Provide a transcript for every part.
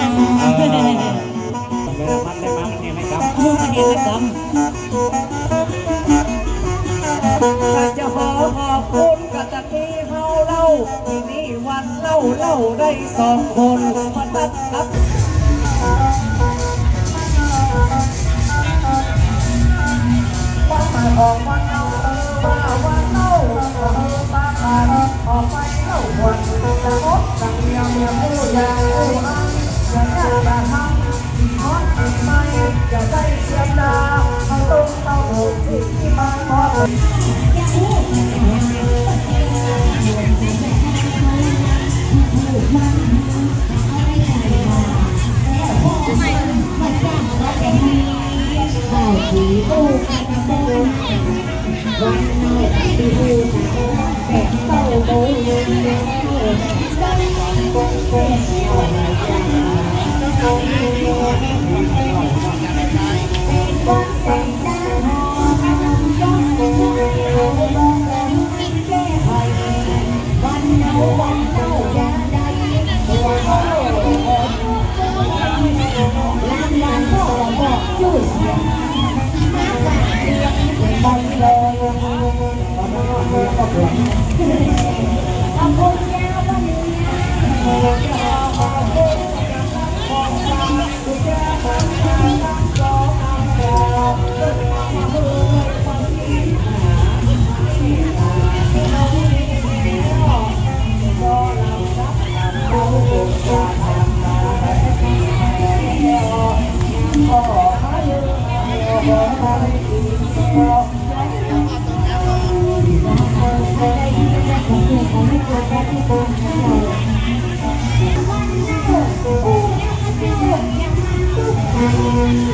นะเมันได้มามันเห็ครมันเห็นไหมครับถ้าจะขอขอบคุกัตะกี้เฮาเล่านี้วันเล่าเล่าได้สองคนมาตัดครับวันออกวันเอาเล่าวันเล่าเออตาตาออกไปเล่าวันจะพบสังเมียเมียผู้ยาผู้ Música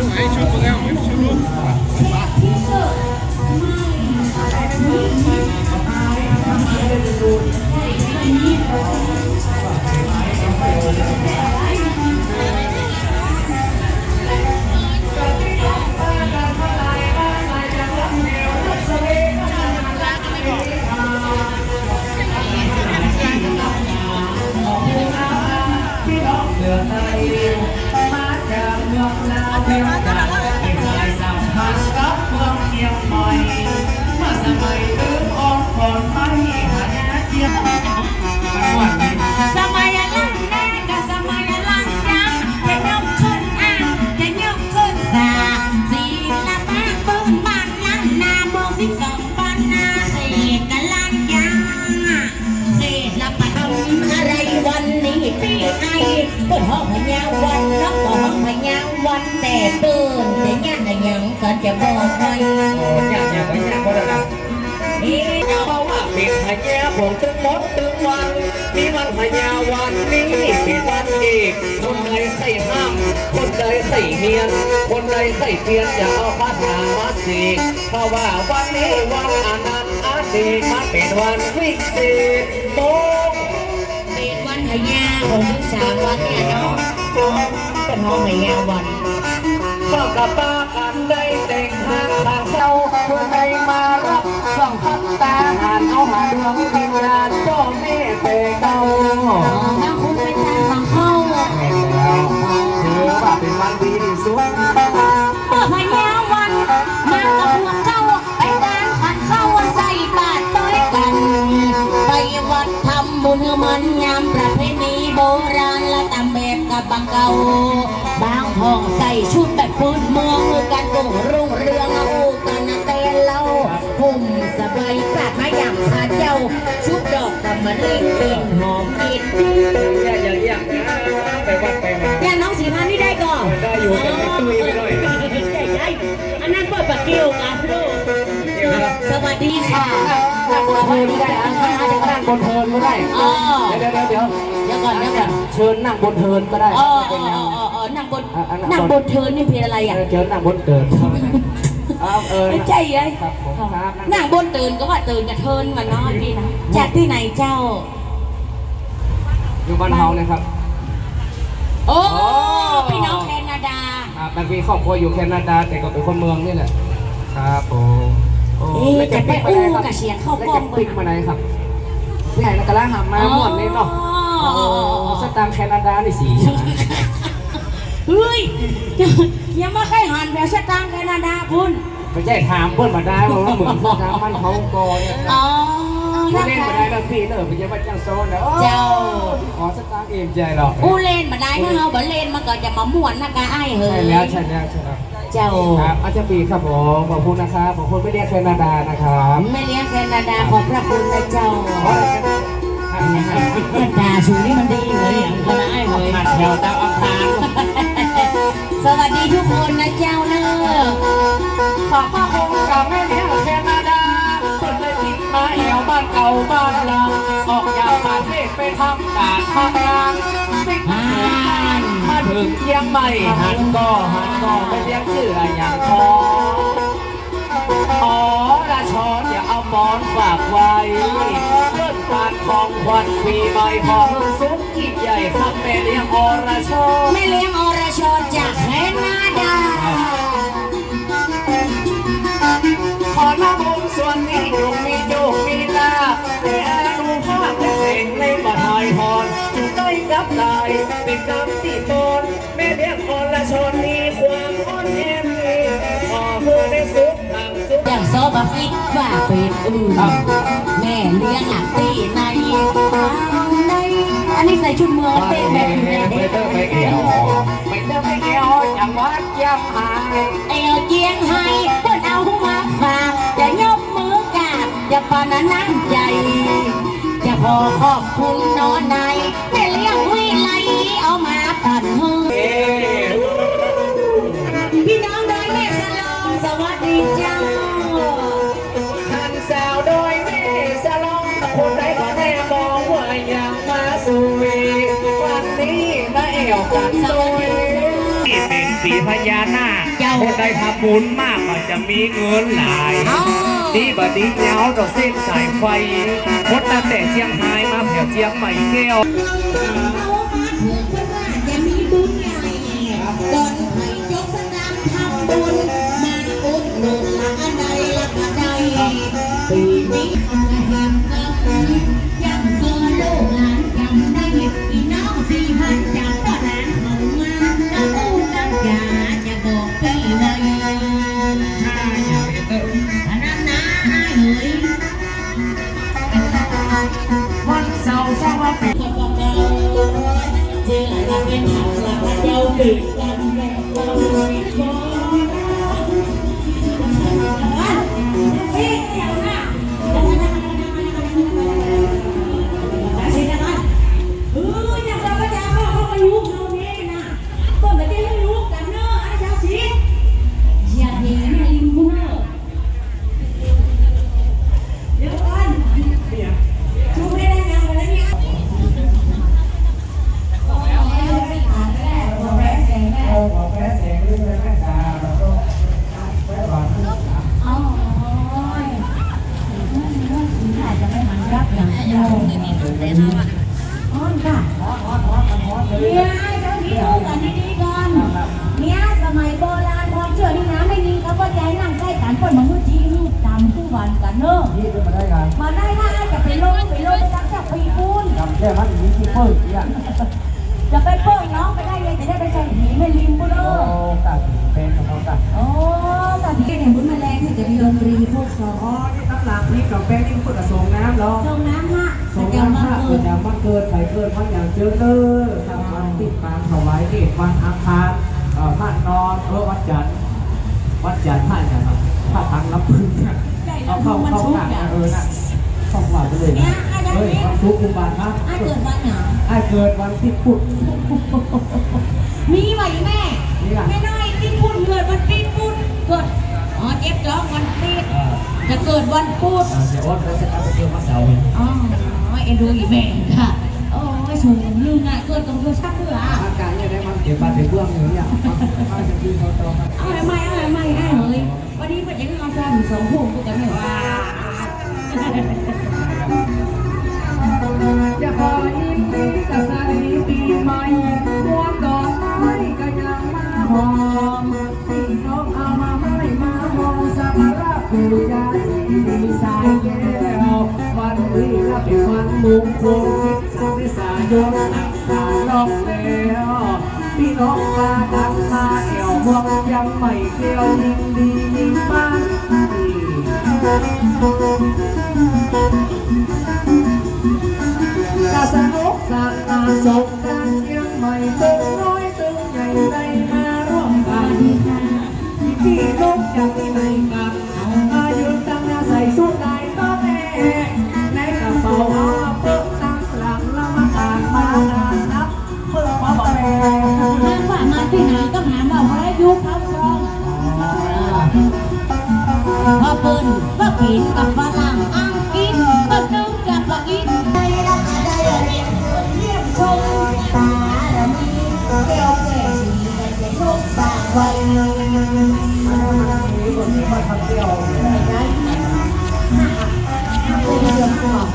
ลูกไอ้ชุบมึงแล้วชุบลูกพี่ อ แต่ตื่นแต่ย่านแต่ยังก็จะบอกไปโอ้ยากยากไปยากเพราะอะไรนี่เพราะว่าเป็นพญาของตึงมดตึงวันมีวันพญาวันนี้เป็นวันเอกคนใดใส่ห้าม คนใดใส่เฮียน คนใดใส่เพียนจะเอาคาถามาสีกเพราะว่าวันนี้วันอนันต์อดีตมันเป็นวันวิเศษโตเป็นวันพญาของทั้งสามวันเนี่ยเนาะเป็นห้องพญาวัน กับป้ากันได้แต่งทางทางเจ้าเพื่อให้มารับส่องพันตาหานเอาหาดวงวิญญาณเจ้าแม่เตเก่าถ้าคุณเป็นทางฝั่งเข้าถือว่าเป็นวันดีที่สุดเมื่อพญาวันมากับพวกเจ้าไปดานขันเข้าใส่บาตรต้อยกัน ไปวัดทำบุญมันยามประเพณีโบราณและตามแบบกับบางเก่า ห้องใส่ชุดแบบพื้นเมืองกันจงรุ่งเรืองเอากันเต้นเล่าหุ่มสบายปราดมาอย่างขาเจ้า ชุดดอกกำมะลิกลิ่นหอมกลิ่นดีอย่าอย่าเรียกนะไปวัดไปมาอย่น้องสีพันนี่ได้ก่อนได้อยู่แต่ไม่ตุ้ยไปหน่อยอันนั้นเปิดปากเกี่ยวกันลูกสวัสดีค่ะนั่งบนเทินไม่ได้นะนั่งบนเทินไม่ได้เดี๋ยวเดี๋ยวเดี๋ยวเดี๋ยวก่อนเดี๋ยวก่อนเชิญนั่งบนเทินก็ได้อ๋ออ๋ออ๋อ อ๋อนั่งบนนั่งบนเทินนี่เป็นอะไรอะเชิญนั่งบนเทินเอาเออไม่ใช่ไงครับผมครับนั่งบนเทินก็ว่าเทินกับเทินกันเนาะพี่นะจากที่ไหนเจ้า อยู่บ้านเฮานะครับ โอ้อ๋อพี่น้องแคนาดาครับบางทีครอบครัวอยู่แคนาดา แต่ก็เป็นคนเมืองนี่แหละครับผมโอ้เอ๊ะแล้วจะไปปิ๊อู้มาไหนครับกับเสียงเข้ากล้แล้อวงจะปิ๊กมาไหนครับที่ไหนนะกะลาหามมาหมดนี่เนาะอ๋อโอ้สตางค์แคนาดานี่สี เฮ้ยยังไม่เคยหันแบบสตางค์แคนาดาคุณไม่ใช่ถามเพื่อนมาได้ว่าเหมือนสตางค์มันเขาโกเนี่ยอ๋อผู้นะเล่นคะมาได้แล้วพี่เนอะไปเยี่ยมจ้างโซนนะโอ้เจ้าขอสตางค์เอ็มใจหรอกอู้เล่นมาได้ถ้าเราบ่เล่นมันก็จะมาม่วนนะกะไอ้ายเฮ้ยใช่แล้วใช่แล้วใช่แล้วเจ้าครับอาจารย์ปีครับผมขอบคุณนะครับขอบคุณไม่เรียกแคนาดานะครับไม่เลี้ยงแคนาดาขอบพระคุณนะเจ้า โอ้ยแคนาดาชูนี่มันดีเลยอย่างคณะไอ้ายเฮ้ยหัดแถวดาอังคารสวัสดีทุกคนนะเจ้าเนอะขอบพระคุณกับแม่เลี้ยงแคนาดาคนเลยติดมาแอวบ้านเก่าบ้านเราออกจากประเทศไปทำการทำงานติ๊กอ่านมาถึงเชียงใหม่หันก็หันก็ไม่เรียกชื่ออย่างพอ มอนฝากไว้เริ่มกากของขวัญปีใหม่ของสุขยิ่งใหญ่ครับแม่เลี้ยงอรชรไม่เลี้ยงอรชรจากแคนาดา ขอน้ำบุญส่วนนี้ เป็นอื่นแม่เลี้ยงหลักตีในในอันนี้ใส่ชุดเมืองเต้นแบบอยู่ในไม่เด็กเติมไม่เกี่ยวไม่เติมไม่เกี่ยวอย่างวัดยังหาเอวเจียงให้เพิ่นเอามาฝากอย่ายกมือกราบอย่าปานะน้ำใจ จะพขอขอบคุณนอนในแพญานาคเจ้า คนใดทำบุญมากก็จะมีเงินหลายอ๋อนี่บัดนี้เงาดอกเส้นสายไฟคนตั้งแต่เชียงรายมาแถวเชียงใหม่แก้ว เอามาถึงเพื่อนว่าจะมีบุญใหญ่ตอนไผ่ยกสนามทำบุญ ออะไรเป็นหางหลังเราตื่นกันแบบเราไม่ นจำผู้วันกันเนอะนี่ขึ้นมาได้กันมาได้ถ้าจะไปลงไปลงไปรักจากปีปูนจำแค่มันมีที่เปิดเนี่ยจะไปเปิ้งน้องไปได้ยังจะได้ไปใส่ผีไม่ลิมปุโรโอ้กัดเป็นของเขากัดโอ้ตอนที่เห็นบุญมาแรงที่จะมีดนตรีพวกสออ๋อนี่ตั้งหลักนี่กับแป้งนี่เปิดกระส่งน้ำเหรอตรงน้ำฮะส่งจะมาน้ำถ้าเกิเกิดดอย่างวันเกิดใครเกิดวันอย่างเจอเตอร์ทำวันติดตามถวายเดชวันอังคารเอ่อพระนอนเออวันจันทร์วันจันทร์พระจันทร์พระทางรับพึ่ง เนี่ยเอาเข้าเข้าหนักเออน่ะเข้าว่าไปเลยนะเฮ้ยควันทุกคุมบาทครับไอ้เกิดวันหนาไอ้เกิดวันที่พุธมีไหมแม่แม่น้อยที่พูดเกิดวันปีพุธเกิดอ๋อเจ็บท้องวันปีเอ่จะเกิดวันพุธเอ่อเสียอ้นแล้วจะเอาไปเกี่ยวมาเสาร์อ๋อเอ็นดูอีแม่ค่ะโอ้ยสูงลืมอะเกิดกับเพื่อชักเพื่ออาการเนี่ยได้มันเก็บบ้านไปเบื้องอย่างเงี้ยมาจะกินเขาต่อกันเอาใหม่เอาใหม่ไอ้เฮ้ยวันนี้มันจะมีกาแฟถึงสองทุ่มกูกันไม่ว่า จะขอยินดีกับสาลีปีใหม่มวนดอกไม้ก็ยังมาหอมพี่น้องเอามาไม่มาหอมสักระบูชาดีสายแก้ววันนี้ก็เป็นวันมงคลที่สังสายยนสังขารอกแล้วพี่น้องมาดังมาเอวมองยังไม่เกลียวยิ่งดียิ่งมันกาสนุกสัตาสงการเชียงใหม่ตึงน้อยตึงใหญ่ได้มาร่วมกันพี่นกจากที่ไหนกันมายืนตั้งหน้าใส่สุดลายต้อแม่ในกระเป๋าอาเปิ้งตั้งหลังละมาตานมานานับเปิ้งมาบอกแม่ถามว่ามาที่ไหนก็ถามว่าพระยุคเขาซองพ่อปืน กินกับฝรั่อังกฤษกับนึ่กับปะกินได้รับเรียนชมตาดมีเกี่ยวแก่สีกันเป็นทุกบางวันคนนี้มาทเกี่ยวได้ผู้เรียน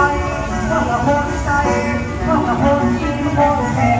ไปก็กระโหนใจก็กระโหนกินโหนแท